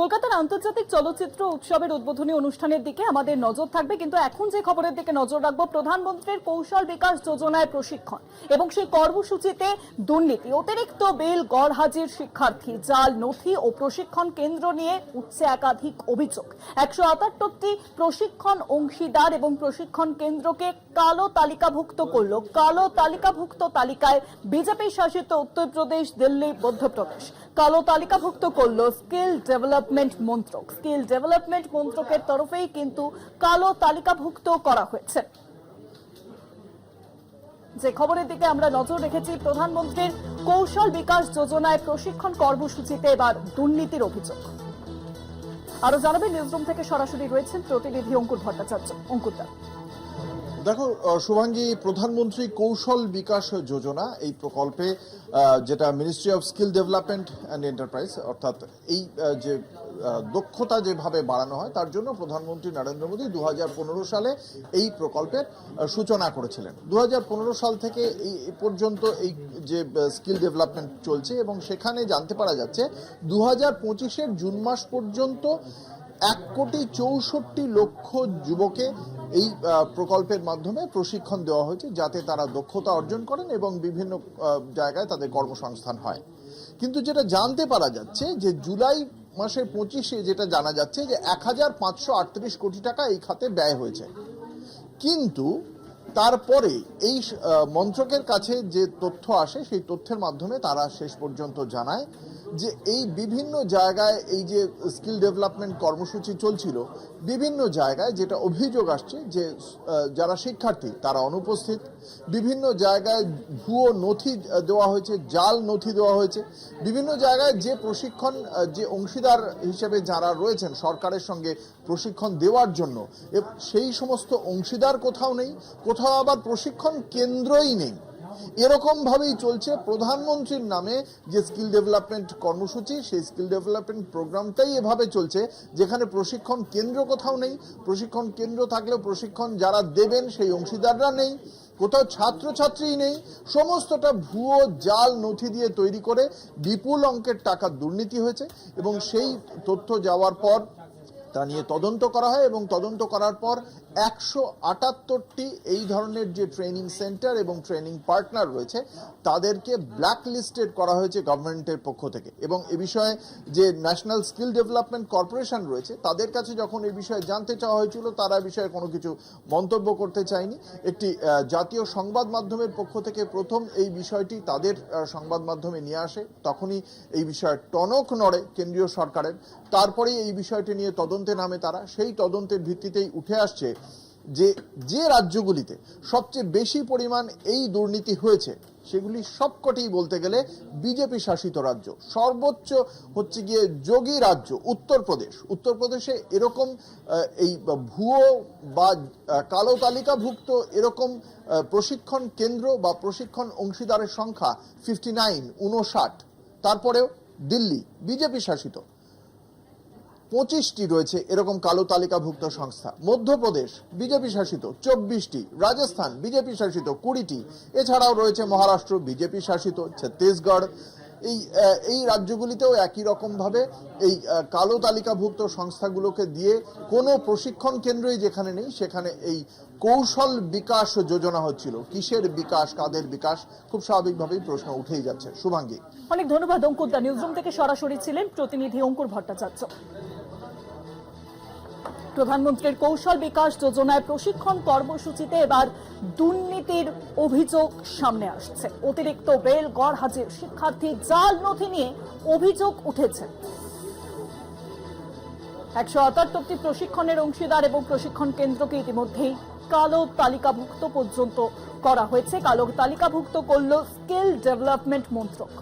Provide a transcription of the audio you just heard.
কলকাতার আন্তর্জাতিক চলচ্চিত্র উৎসবের উদ্বোধনী অনুষ্ঠানের দিকে আমাদের নজর থাকবে, কিন্তু এখন যে খবরের দিকে নজর রাখব, প্রধানমন্ত্রীর কৌশল বিকাশ যোজনায় প্রশিক্ষণ এবং সেই কর্মসূচিতে দুর্নীতি, অতিরিক্ত বেল, গড় হাজির শিক্ষার্থী, জাল, নথি ও প্রশিক্ষণ কেন্দ্র নিয়ে উঠছে একাধিক অভিযোগ। একশো আটাত্তরটি প্রশিক্ষণ অংশীদার এবং প্রশিক্ষণ কেন্দ্রকে কালো তালিকাভুক্ত করল। কালো তালিকাভুক্ত তালিকায় বিজেপি শাসিত উত্তরপ্রদেশ, দিল্লি, মধ্যপ্রদেশ। কালো তালিকাভুক্ত করল স্কিল ডেভেলপমেন্ট মন্ত্রক। স্কিল ডেভেলপমেন্ট মন্ত্রকের তরফেই কিন্তু কালো তালিকাভুক্ত করা হয়েছে। যে খবরের দিকে আমরা নজর রেখেছি, প্রধানমন্ত্রীর কৌশল বিকাশ যোজনায় প্রশিক্ষণ কর্মসূচিতে এবার দুর্নীতির অভিযোগ। আরও জানাবেন, নিউজরুম থেকে সরাসরি রয়েছেন প্রতিনিধি অঙ্কুর ভট্টাচার্য। অঙ্কুর দা দেখো শুভাঙ্গী, প্রধানমন্ত্রী কৌশল বিকাশ যোজনা, এই প্রকল্পে যেটা ministry of skill development and enterprise অর্থাৎ এই যে দক্ষতা যেভাবে বাড়ানো হয়, তার জন্য প্রধানমন্ত্রী নরেন্দ্র মোদী দু হাজার পনেরো সালে এই প্রকল্পের সূচনা করেছিলেন। দু হাজার পনেরো সাল থেকে এই পর্যন্ত এই যে স্কিল ডেভেলপমেন্ট চলছে এবং সেখানে জানতে পারা যাচ্ছে দু হাজার জুন মাস পর্যন্ত এক কোটি চৌষট্টি লক্ষ যুবকে এই প্রকল্পের মাধ্যমে প্রশিক্ষণ দেওয়া হয়েছে যাতে তারা দক্ষতা অর্জন করেন এবং বিভিন্ন জায়গায় তাদের কর্মসংস্থান হয়। কিন্তু যেটা জানতে পারা যাচ্ছে যে জুলাই মাসের পঁচিশে যেটা জানা যাচ্ছে যে এক হাজার পাঁচশো আটত্রিশ কোটি টাকা এই খাতে ব্যয় হয়েছে। কিন্তু তারপরে এই মন্ত্রকের কাছে যে তথ্য আসে, সেই তথ্যের মাধ্যমে তারা শেষ পর্যন্ত জানায় যে এই বিভিন্ন জায়গায় এই যে স্কিল ডেভেলপমেন্ট কর্মসূচি চলছিল, বিভিন্ন জায়গায় যেটা অভিযোগ আসছে যে যারা শিক্ষার্থী তারা অনুপস্থিত। বিভিন্ন জায়গায় ভুয়ো নথি দেওয়া হয়েছে, জাল নথি দেওয়া হয়েছে। বিভিন্ন জায়গায় যে প্রশিক্ষণ যে অংশীদার হিসেবে যারা রয়েছেন সরকারের সঙ্গে প্রশিক্ষণ দেওয়ার জন্য সেই সমস্ত অংশীদার কোথাও নেই। কোথাও আবার প্রশিক্ষণ কেন্দ্রই নেই। এরকম ভাবেই চলছে প্রধানমন্ত্রীর নামে যে স্কিল ডেভেলপমেন্ট কর্মসূচি, সেই স্কিল ডেভেলপমেন্ট প্রোগ্রামটাই এভাবে চলছে, যেখানে প্রশিক্ষণ কেন্দ্র কোথাও নেই। প্রশিক্ষণ কেন্দ্র থাকলেও প্রশিক্ষণ যারা দেবেন সেই অংশীদাররা নেই। কোথাও ছাত্রছাত্রী নেই। সমস্তটা ভুয়ো জাল নথি দিয়ে তৈরি করে বিপুল অঙ্কের টাকা দুর্নীতি হয়েছে এবং সেই তথ্য যাওয়ার পর তা নিয়ে তদন্ত করা হয় এবং তদন্ত করার পর একশো আটাত্তরটি এই ধরনের যে ট্রেনিং সেন্টার এবং ট্রেনিং পার্টনার রয়েছে, তাদেরকে ব্ল্যাক লিস্টেড করা হয়েছে গভর্নমেন্টের পক্ষ থেকে। এবং এ বিষয়ে যে ন্যাশনাল স্কিল ডেভেলপমেন্ট কর্পোরেশন রয়েছে, তাদের কাছে যখন এই বিষয়ে জানতে চাওয়া হয়েছিল, তারা বিষয়ে কোনো কিছু মন্তব্য করতে চায়নি। একটি জাতীয় সংবাদ মাধ্যমের পক্ষ থেকে প্রথম এই বিষয়টি তাদের সংবাদ মাধ্যমে নিয়ে আসে। তখনই এই বিষয়ে টনক নড়ে কেন্দ্রীয় সরকারের। তারপরেই এই বিষয়টি নিয়ে তদন্তে নামে তারা, সেই তদন্তের ভিত্তিতেই উঠে আসছে যে যে রাজ্যগুলিতে সবচেয়ে বেশি পরিমাণ এই দুর্নীতি হয়েছে, সেগুলি সবকটি বলতে গেলে বিজেপি শাসিত রাজ্য। সর্বোচ্চ হচ্ছে গিয়ে যোগী রাজ্য, উত্তরপ্রদেশ। উত্তরপ্রদেশে এরকম এই ভুয়ো বা কালো তালিকাভুক্ত এরকম প্রশিক্ষণ কেন্দ্র বা প্রশিক্ষণ অংশীদারের সংখ্যা ফিফটি নাইন উনষাট তারপরেও দিল্লি, বিজেপি শাসিত। পঁচিশটি রয়েছে এরকম কালো তালিকাভুক্ত সংস্থা। মধ্যপ্রদেশ, বিজেপি শাসিত চব্বিশটি। রাজস্থান, বিজেপি শাসিত কুড়িটি। এছাড়াও রয়েছে মহারাষ্ট্র, বিজেপি শাসিত ছত্তিশগড়। এই এই রাজ্যগুলিতেও একই রকমভাবে এই কালো তালিকাভুক্ত সংস্থাগুলোকে দিয়ে কোনো প্রশিক্ষণ কেন্দ্রই যেখানে নেই, সেখানে এই কৌশল বিকাশ যোজনা হচ্ছিল। কিসের বিকাশ, কাদের বিকাশ, খুব স্বাভাবিকভাবেই প্রশ্ন উঠেই যাচ্ছে। শুভাঙ্গী। অনেক ধন্যবাদ, অঙ্কুর দা। নিউজরুম থেকে সরাসরি ছিলেন প্রতিনিধি অঙ্কুর ভট্টাচার্য। প্রধানমন্ত্রীর কৌশল বিকাশ যোজনায় প্রশিক্ষণ কর্মসূচিতে এবার দুর্নীতির অভিযোগ সামনে আসছে। অতিরিক্ত বেল গড় হাজির শিক্ষার্থী জাল নথি নিয়ে অভিযোগ উঠেছে। একশো আটাত্তরটি প্রশিক্ষণের অংশীদার এবং প্রশিক্ষণ কেন্দ্রকে ইতিমধ্যেই কালো তালিকাভুক্ত পর্যন্ত করা হয়েছে। কালো তালিকাভুক্ত করল স্কিল ডেভেলপমেন্ট মন্ত্রক।